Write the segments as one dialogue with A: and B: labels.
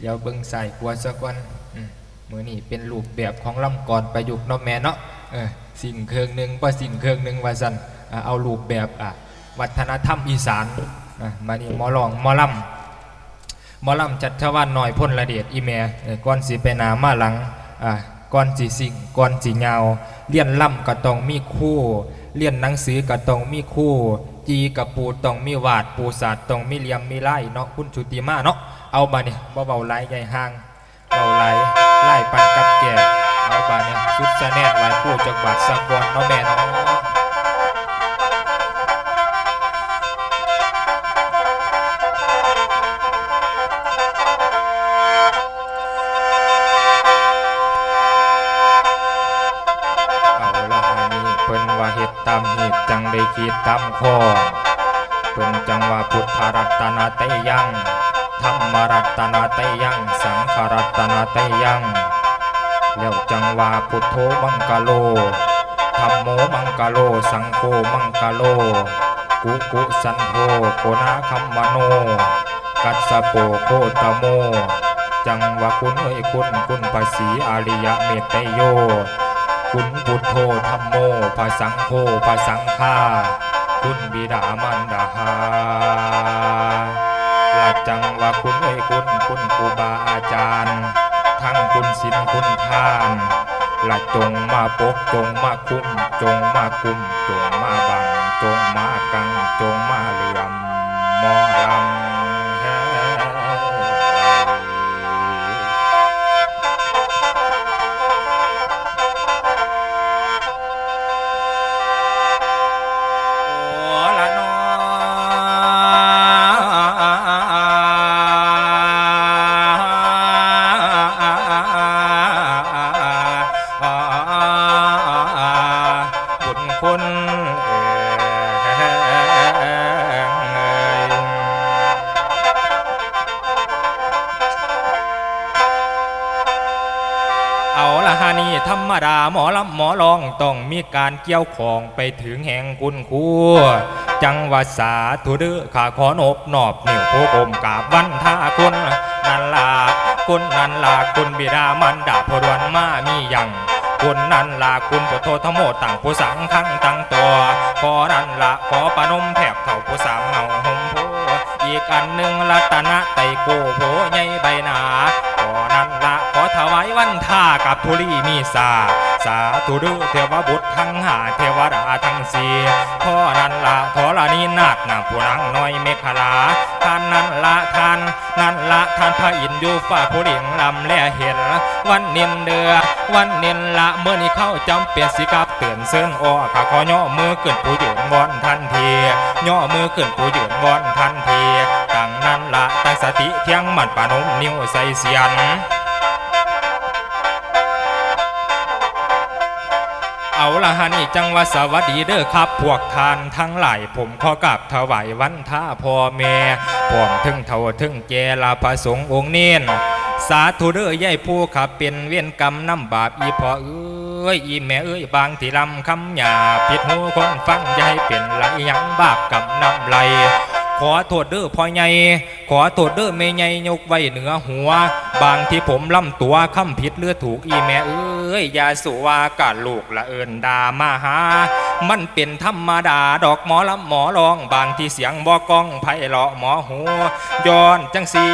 A: เดี๋ยวเบิ่งใส่หัวสักวันมือนี่เป็นรูปแบบของลำก่อนประยุกต์เนาะแม่เนาะสิ่งเครื่องหนึ่งว่าสิ่งเครื่องหนึ่งว่าสันอ่าเอารูปแบบวัฒนธรรมอีสานมานี่มอลองมอลำมอลำจัดชวานหน่อยพ่นละเดียดอีแม่ก่อนสิไปนามาหลังก่อนสิสิ่งก่อนสิยาเลียนล่ำก็ต้องมีคู่เลียนหนังสือก็ต้องมีคู่จีกับปูต้องมีวาดปูศาสตร์ต้องมีเหลี่ยมมีไล่เนาะคุณชุติมาเนาะ เอามาเนี่ยเบาๆไล่ใหญ่ห่างเบาไหลไล่ปันกับแก่เอาบาเนี่ยสุดสะแนกหลายผู้จักบาทสะกอนเนาะแม่เนาะเอาละฮานี้เพิ่นว่าเฮ็ดตามเหตุจังได้คิดตามข้อเพิ่นจังว่าพุทธรัตนาเตยัง ธรรมรัตนาเตยัง สังขรัตนาเตยังแล้วจังวาพุทโธมังกะโลธรรมโมมังกะโล สังโฆมังกะโล กุกุสันโธโกนาคัมมโน กัสโปโคตโม จังว่าคุณเอ้ยคุณคุณภาษีอาริยะเมตโย คุณพุทโธธรรมโมภาสังโฆภาสังฆาคุณบิดามันดาหา จังว่าคุณเอ้ยคุณคุณครูบาอาจารย์ ทั้งคุณศีลคุณทานละจงมาปกจงมาคุ้มจงมาคุ้มจงมาบังจงมากังจงมาเหลื่อมมอลำ ดาหมอลำหมอลองต้องมีการเกี่ยวของไปถึงแห่งคุณครูจังหวัดสาธุเดือข้าขอนบนอบเหนิ้วโพกมกาบวันท่าคุณนันลาคุณนันลาคุณบิดามันดาพรวนมามียังคุณนันลาคุณพุทโธธรรมโมตั้งผู้สังขังตั้งตัวขอนันละขอปานมแถบเท่าผู้สามเงาหมโพอีกอันหนึ่งรัตนะไตโกโผใหญ่ใบหนา วายวันท่ากับทุลีมีสา สาธุเดือเทวบุตรทั้งหาเทวดาทั้งสี่ขอนั้นละขอละนีนาดนางผู้นังน้อยเมฆลาท่านนั้นละท่านนั้นละท่านพระอินทร์อยู่ฝ่าผู้หญิงลำแลเห็น วันเนียนเดือวันเนียนละเมื่อนี้เข้าจำเปลี่ยนสิกับเตือนเส้นอ้อข้าขอย่อมือขึ้นผู้ยืนวอนทันทีย่อมือขึ้นผู้ยืนวอนทันทีตั้งนั้นละตั้งสติเที่ยงมันปานุมนิ้วใส่เสียน เอาละฮะนี่จังว่าสวัสดีเด้อครับ พวกทานทั้งหลายผมขอกราบถวายวันท่าพ่อแม่พร้อมถึงเท่าถึงแกลาพระสงฆ์องค์เนียนสาธุเด้อยายผู้ขับเป็นเวียนกรรมน้ำบาปอีพ่อเอ้ยอีแม่เอ้ยบางที่ลำคำหยาผิดหูคนฟังย่าให้เป็นไหลยังบาปกรรมน้ำไหล ขอโทษเด้อพ่อใหญ่ขอโทษเด้อแม่ใหญ่ยกไว้เหนือหัว บางที่ผมล่ำตัวคำผิดเลือถูกอีแม่เอ้ยยาสุวากาลูกละเอินดามาหา มันเป็นธรรมดาดอกหมอลำหมอรอง บางที่เสียงบอกก้องไพเราะหมอหูย้อนจังสี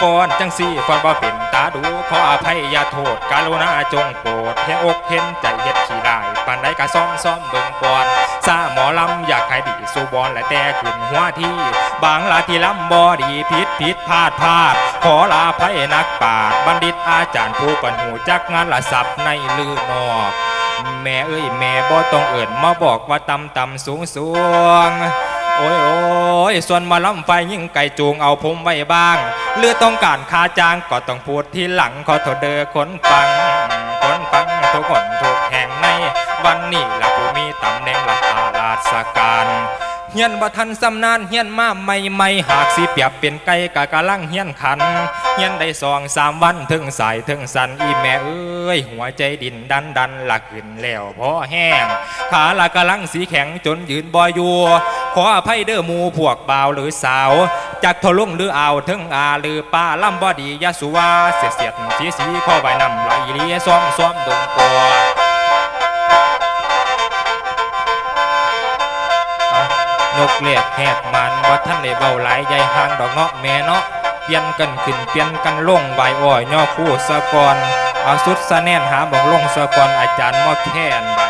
A: ฟ้อนจังสีฟ้อนบ่เป็นตาดูขออภัยอย่าโทษการุณาจงโปรดเห็นอกเห็นใจเฮ็ดขี้ได้านใดก็ซ่อมซ่อมเบิ่งก่อนซาหมอลำอยากให้ดีสู่บอลและแต่ขึ้นหัวที่ บางลาที่ลำบอดีผิดผิดพลาดพลาด ขอลาภัยนักปราดบัณฑิตอาจารย์ผู้ปัญหูจักงานละสับในลือนอกแม่เอ้ยแม่บ่ต้องเอิ่นมาบอกว่าตำตำสูงสูงโอ้ยโอ้ยส่วนมาลำไฟยิ่งไก่จูงเอาผมไว้บ้างเลือต้องการคาจางก็ต้องพูดที่หลังขอโทษเด้อคนฟังคนฟังทุกคน นวันนี้ละผู้มีตำแหน่งละอาราชการเฮียนบ่ทันสำนานเฮียนมาใหม่ๆหากสิเปียบเป็นไก่กะกะลังเฮียนขันเฮียนได้สองสามวันถึงสายถึงสันอีแม่เอ้ยหัวใจดินดันดันหลักขึ้นแล้วพอแห้งขาละกะลังสีแข็งจนยืนบ่อยู่ขออภัยเด้อมูพวกบ่าวหรือสาวจากทะลุงหรืออ่าวถึงอาหรือป้าลำบ่ดียาสุวาเสียเสียดสีสีข้อใบนำไหลเลียซ้อมซ้อมดงกัว ยกเลียกแหกมันว่าท่านได้เบาหลายใหญ่ห่างดอกเนาะแม่เนาะเปลี่ยนกันขึ้นเปลี่ยนกันลงใบอ้อยย่อคู่สะกอนเอาสุดสะแน่นหาบอกลงสะกอนอาจารย์มอแค่นบ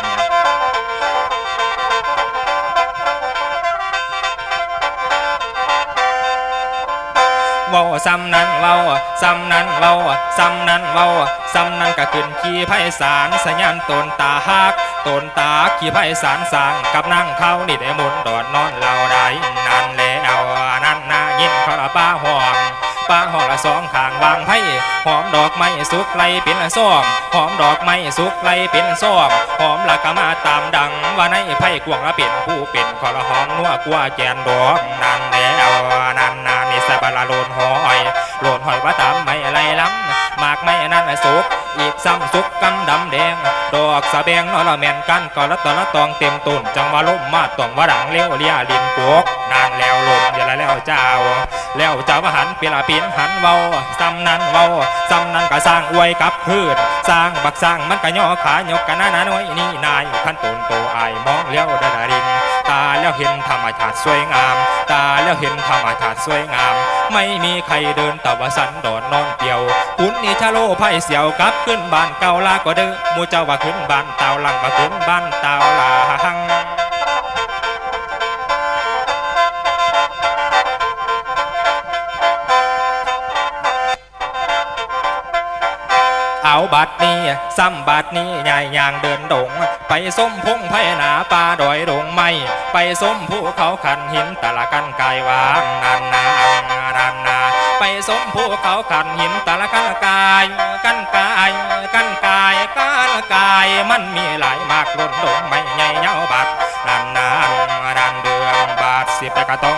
A: เนี่ยเว้าซ้ำนั้นเว้าซ้ำนั้นเว้าซ้ำนั้นเว้าซ้ำนั้นก็ขึ้นขี่ไพศาลสัญญาณตนตาฮักตนตาขี่ไพศาลสร้างกับนั่งเขานี่ได้หมุนดอดนอนเราได้นั่นแล้วนั่นนายินเขาละป้าห้องป้าห้องละสองข้างวางไพ่หอมดอกไม้สุกไลเป็นละซ้อมหอมดอกไม้สุกไลเป็นซ้อมหอมละก็มาตามดังว่าในไพ่กวงละเป็นผู้เป็นขอละหอมนัวกว่าแกนดอกนั่นแล้วนั่น ละโลนหอยโลนหอยว่าตามไม่อะไรล้ำหมากไม่นั่นสุกอีกซ้ำสุกกำดำแดง ดอกสะแบงนอละแมนกันก็ละตอละตองเต็มตุนจังว่าลมมาตองว่าดังเลี้ยวเลียลินกวกนานแล้วลมอย่าละแล้วเจ้า แล้วเจ้าว่าหันเปลาปีนหันเว้าซ้ำนั้นเว้าซ้ำนั้นก็สร้างอวยกับพืชสร้างบักสร้างมันก็ย่อขายกกันหน้าหนาน้อยนี่นายขั้นตุนโตอายมองเลี้ยวดาดาริน แล้วเห็นธรรมชาติสวยงาม ตาแล้วเห็นธรรมชาติสวยงาม ไม่มีใครเดินตะวันสันโดดนอนเปียวคุณนิชโลไพ่เสียวกลับขึ้นบ้านเก่าลาก็เด้อมูเจ้าว่าขึ้นบ้านเตาลังว่าขึ้นบ้านเตาลาหัง เอาบัดนี้ซ้ำบัดนี้ใหญ่ยางเดินดง ไปส้มพงไผ่หนาป่าดอยดงไม้ไปส้มภูเขาขันหินตะละกันกายวางนานนานันนาไปส้มภูเขาขันหินตะละกันกายกันกายกันกายกันกายมันมีหลายมากล้นดงไม่ใหญ่เงาบัดนานนานดันเดือนบาทสิบแต่ก็ต้อง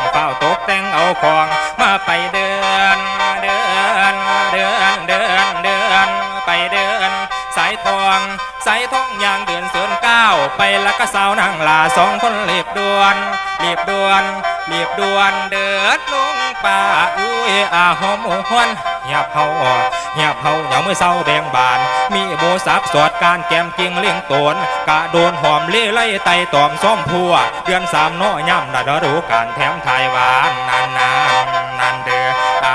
A: สายทอง สายทองยางเดินเสือนก้าไปแล้วก็สาวนางลาสองคนรีบด่วนรีบด่วนรีบด่วนเดินลงป่าอุ้ยอาหอมหวนเหียบเฮาเหียบเฮาเหยามือเศร้าแบงบาน มีโบสับสอดการแกมกิงเลี้ยงตนกะโดนหอมเล่ไล่ไตตอมซ้อมพัวเดือนสามน้อย่ำนาดรู้การแถมไทยหวานนาน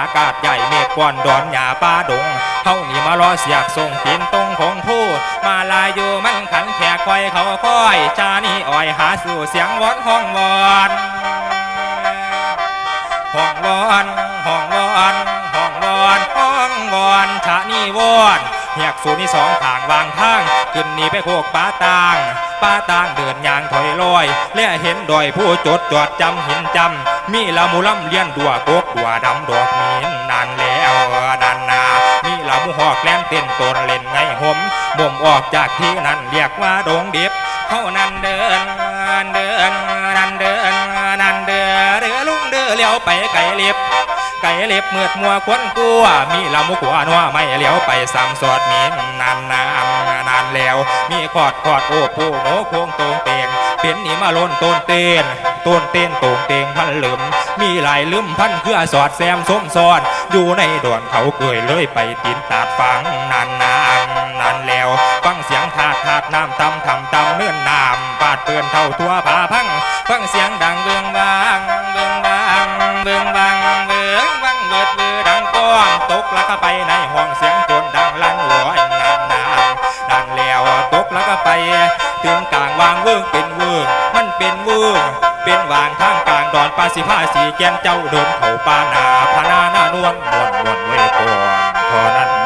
A: ากาศใหญ่เมฆก้อนดอนหญ้าป่าดงเฮานี่มารอเสียกส่งตีนตรงของผู้ มาลายอยู่มันขันแขกคอยเขาคอยจานี่อ้อยหาสู่เสียงวอนห้องวอนห้องวอนห้องวอนห้องวอนห้องวอนชานี่วอนเฮียกสูนี่สองทางวางทางขึ้นนี่ไปโคกป้าตาง ป้าต่างเดินยางถอยลอยเลี้ยเห็นดอยผู้จดจอดจำหินจำ มีละมุลำเลี้ยนดัวกกดัวดำดอกมีนนานแล้วนานนามีละมุหอกแลมเต้นตนเล่นไงหมบ่มออกจากที่นั่นเรียกว่าดงเดิบเขานั่นเดินเดินนั่นเดินนั่นเดินเรือลุงเดือเลี้ยวไปไก่เล็บ ก่เล็บเมือดมัวควนกลัว มีละมุกัวนัวไม่เลี้ยวไปสามสอดมีนนานนานนานแล้ว มีขอดขอดโอ้ผู้โง่โค้งตรงเตียงเป็นนี่มาล้นต้นเต้นต้นเต้นตรงเตียงพันลืมมีหลายลืมพันเครือสอดแซมส้มซ้อนอยู่ในดอนเขาเกยเลยไปตินตาดฟังนานนานนานแล้วฟังเสียงถาดถาดน้ำตำทำตำเนื่อนน้ำปาดเปือนเท่าทั่วผาพังฟังเสียงดังเบืองบางเบืองบางเบืองบาง เบืองบางเบิดเบือดังก้อนตกแล้วก็ไปในห้องเสียงจนดังลั่นหัวนานนานนานแล้วตกแล้วก็ไป ถึงกลางวางเวิ้งเป็นเวิ้งมันเป็นเวิ้งเป็นวางทางกลางดอนปาสิผ้าสีแกนเจ้าเดินเข้าปานาพนานานวลมวนมวนเท่านั้น